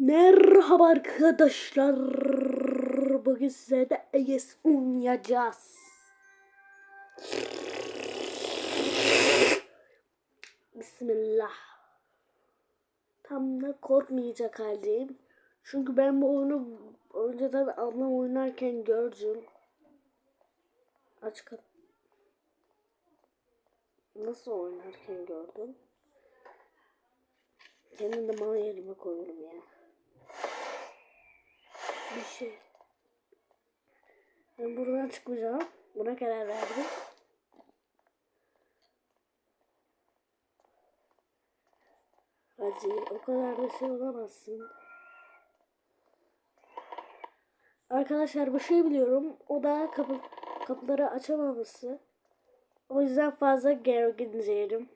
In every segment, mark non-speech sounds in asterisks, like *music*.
Merhaba arkadaşlar. Bugün size de ES oynayacağız. Bismillah. Tam da korkmayacak haldeyim. Çünkü ben bu oyunu önceden ablam oynarken gördüm. Aç kap. Nasıl oynarken gördüm. Kendini de bana yerime koyuyorum ya. Bir şey. Ben buradan çıkmayacağım. Buna karar verdim. Hadi o kadar da şey olamazsın. Arkadaşlar bir şey biliyorum. O da kapı, kapıları açamaması. O yüzden fazla gergin değilim.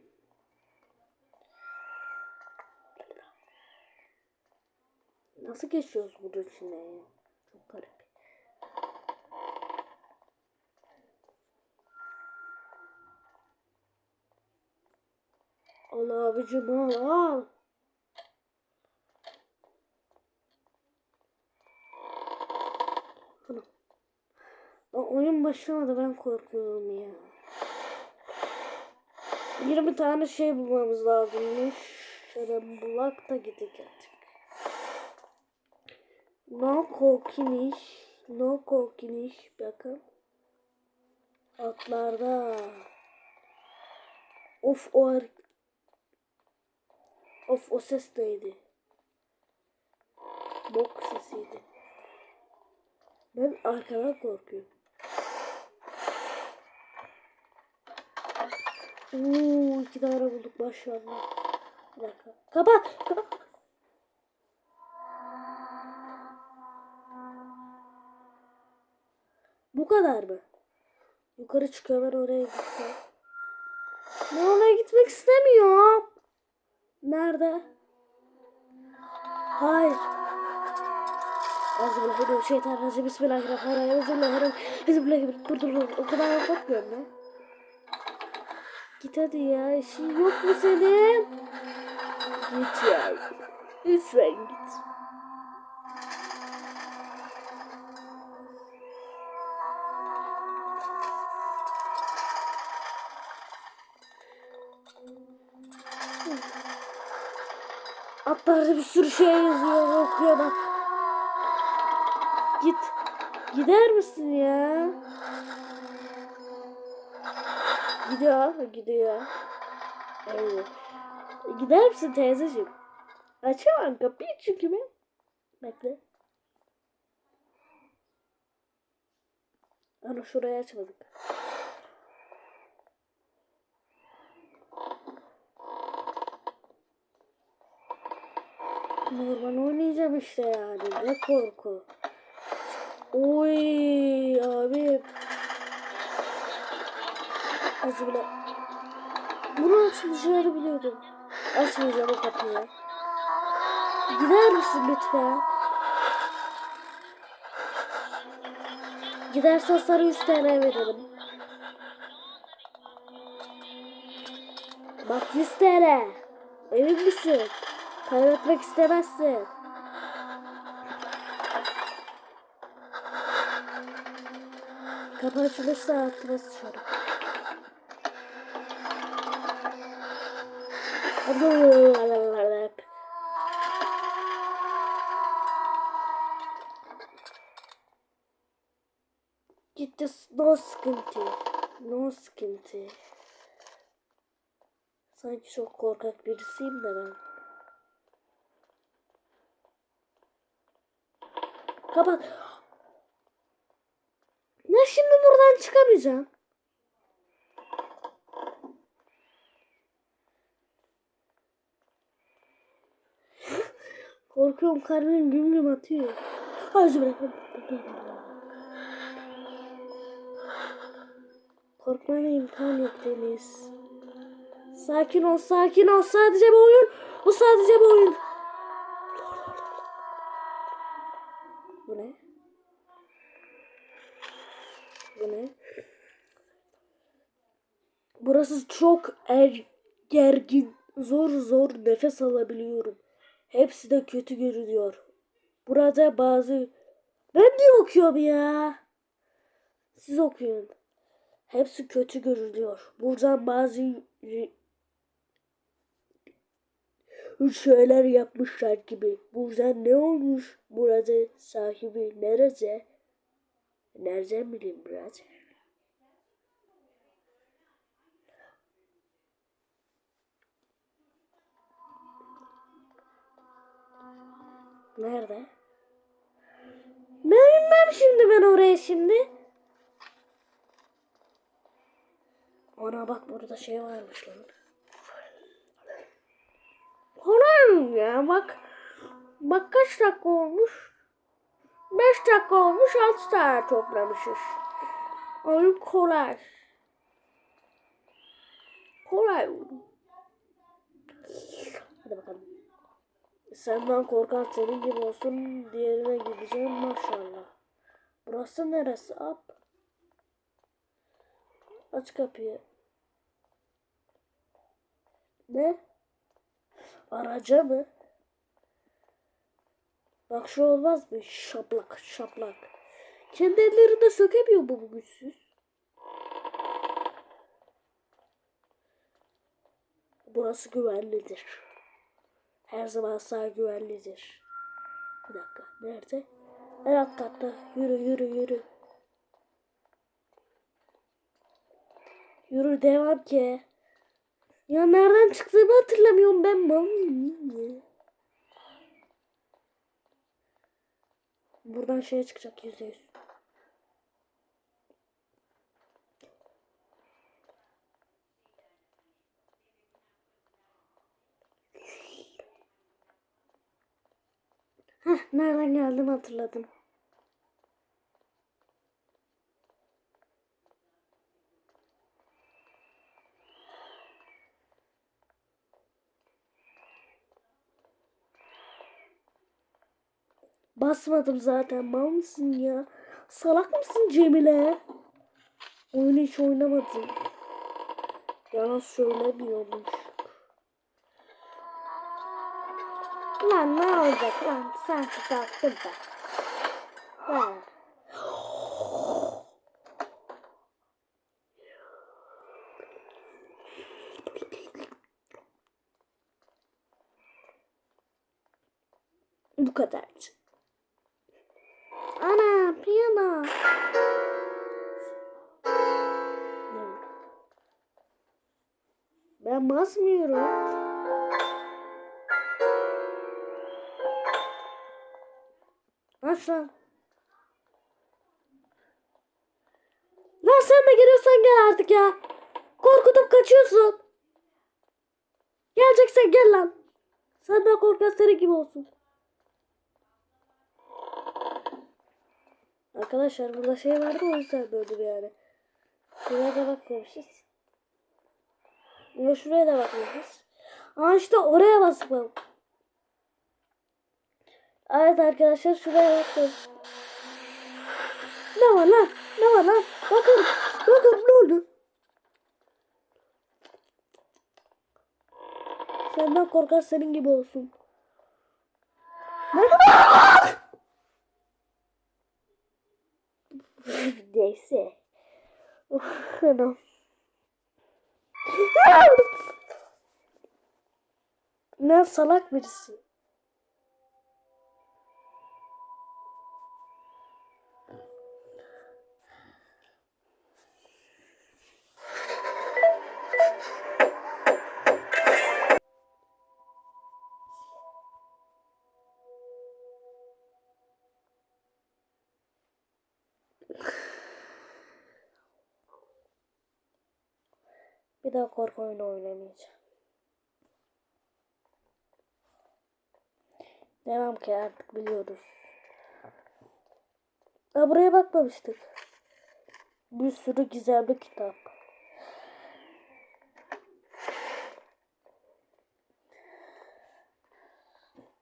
Nasıl geçiyoruz bunun içine ya? Çok garip. Allah abicim al al. Oyun başlamadı ben korkuyorum ya. 20 tane şey bulmamız lazımmış. Şöyle bulak da gidecek. No kokiniş. No kokiniş. Bakın. Atlarda. Of o Of o ses neydi? Bok sesiydi. Ben arkadan korkuyorum. Oo, iki tane bulduk maşallah. Bir dakika. Kapat. Kapat. Kadar mı? Yukarı çıkıyor ben oraya gideceğim. Ben oraya gitmek istemiyorum. Nerede? Hayır. Bismillahirrahmanirrahim. Bismillahirrahmanirrahim. Bismillahirrahmanirrahim. Bismillahirrahmanirrahim. Dur dur dur. O kadar korkmuyorum ben. Git hadi ya. İşin yok mu senin? Git ya. Lütfen git. Atlarda bir sürü şey yazıyor okuyor bak. Git. Gider misin ya? Gidiyor, gidiyor. Evet. Gider misin teyzeciğim? Açamam kapıyı çünkü ben. Bekle. Ana şurayı açmadık. Normal oynayacağım işte yani. Ne korku. Oy abi. Az bile. Bunu açmayacağını biliyordum. Açmayacağım o kapıyı. Gider misin lütfen? Gidersen sarı 100 TL veririm. Bak 100 TL. Emin misin? Kaybetmek istemezsin. Kapı açılırsa altıma sıçarım. Gitti no sıkıntı. No sıkıntı. Sanki çok korkak birisiyim de ben. Kapat. Ne şimdi buradan çıkamayacağım. *laughs* Korkuyorum kalbim güm güm atıyor. Ağzı bırakın. Korkmana imkan yok Deniz. Sakin ol, sakin ol. Sadece bir oyun. Bu sadece bir oyun. Bu ne? Bu ne? Burası çok er gergin. Zor zor nefes alabiliyorum. Hepsi de kötü görünüyor. Burada bazı... Ben de okuyorum ya. Siz okuyun. Hepsi kötü görünüyor. Buradan bazı şeyler yapmışlar gibi. Burada ne olmuş? Burada sahibi nerede? Nereden bileyim biraz? Nerede? Ben bilmem şimdi ben oraya şimdi. Ana bak burada şey varmış lan. Kolay ya bak. Bak kaç dakika olmuş? 5 dakika olmuş 6 tane toplamışız. Oyun kolay. Kolay oyun. Hadi bakalım. Senden korkan senin gibi olsun. Diğerine gideceğim maşallah. Burası neresi? Up. Aç kapıyı. Ne? Araca mı? Bak şu olmaz mı? Şaplak şaplak. Kendi ellerinde sökemiyor bu bu güçsüz. Burası güvenlidir. Her zaman sağ güvenlidir. Bir dakika. Nerede? En alt katta. Yürü yürü yürü. Yürü devam ki. Ya nereden çıktığımı hatırlamıyorum ben ya? Buradan şeye çıkacak yüzde yüz. Heh, nereden geldim hatırladım. Basmadım zaten. Mal mısın ya? Salak mısın Cemile? Oyunu hiç oynamadım. Yalan söylemiyormuş. Lan ne olacak lan? Sen kalktın da. Ha. Bu kadardı. Ana piyano. Ben basmıyorum. Aç lan. Sen de geliyorsan gel artık ya. Korkutup kaçıyorsun. Geleceksen gel lan. Sen de korkan senin gibi olsun. Arkadaşlar burada şey vardı o yüzden böldüm yani. Şuraya da bakmamışız. Ama şuraya da bakmamışız. Aa işte oraya basmam. Evet arkadaşlar şuraya bakın. Ne var lan? Ne var lan? Bakın. Bakın ne oldu? Senden korkan senin gibi olsun. Nerede *laughs* Neyse. Uf, anam. ne salak birisi. Bir daha korku oyunu oynamayacağım. Devam ki artık biliyoruz. Aa, buraya bakmamıştık. Bir sürü gizemli kitap.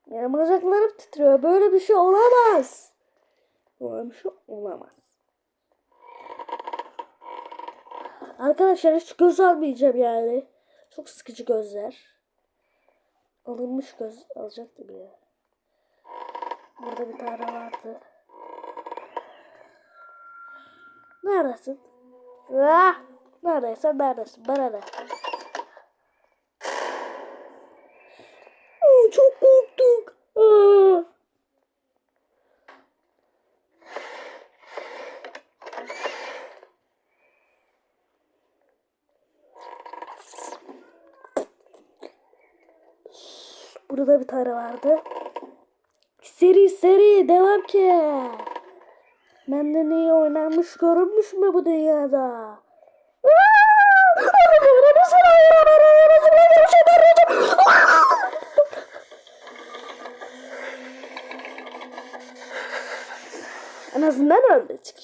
Ya bacaklarım titriyor. Böyle bir şey olamaz. Böyle bir şey olamaz. Arkadaşlar hiç göz almayacağım yani. Çok sıkıcı gözler. Alınmış göz alacaktım ya. Burada bir tane vardı. Neredesin? Ah! Neredeyse neredesin? Bana ne? Oo, çok korktuk. Aa! Burada bir tane vardı. Seri seri devam ki. Benden iyi oynanmış görünmüş mü bu dünyada? En azından çık.